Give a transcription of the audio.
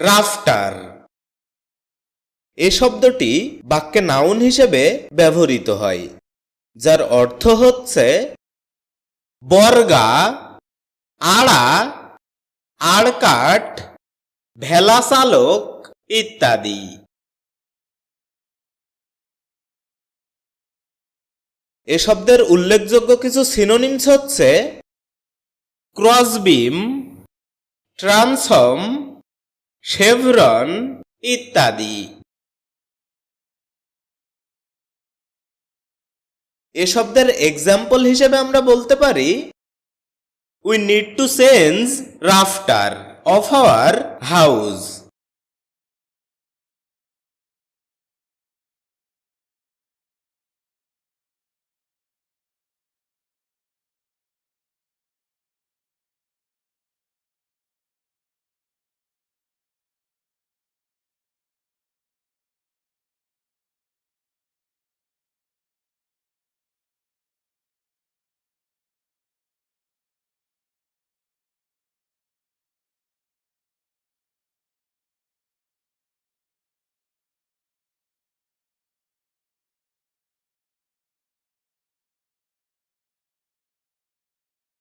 Rafter. এ শব্দটি বাক্যে noun হিসেবে ব্যবহৃত হয়, যার অর্থ হচ্ছে বর্গা, আড়া, আড়কাঠ ভেলা চালক ইত্যাদি। এ শব্দের উল্লেখযোগ্য কিছু সিনোনিমস হচ্ছে ক্রসবিম, ট্রান্সফর্ম শেভরন ইত্যাদি। এ শব্দের এক্সাম্পল হিসেবে আমরা বলতে পারি we need to change rafter of our house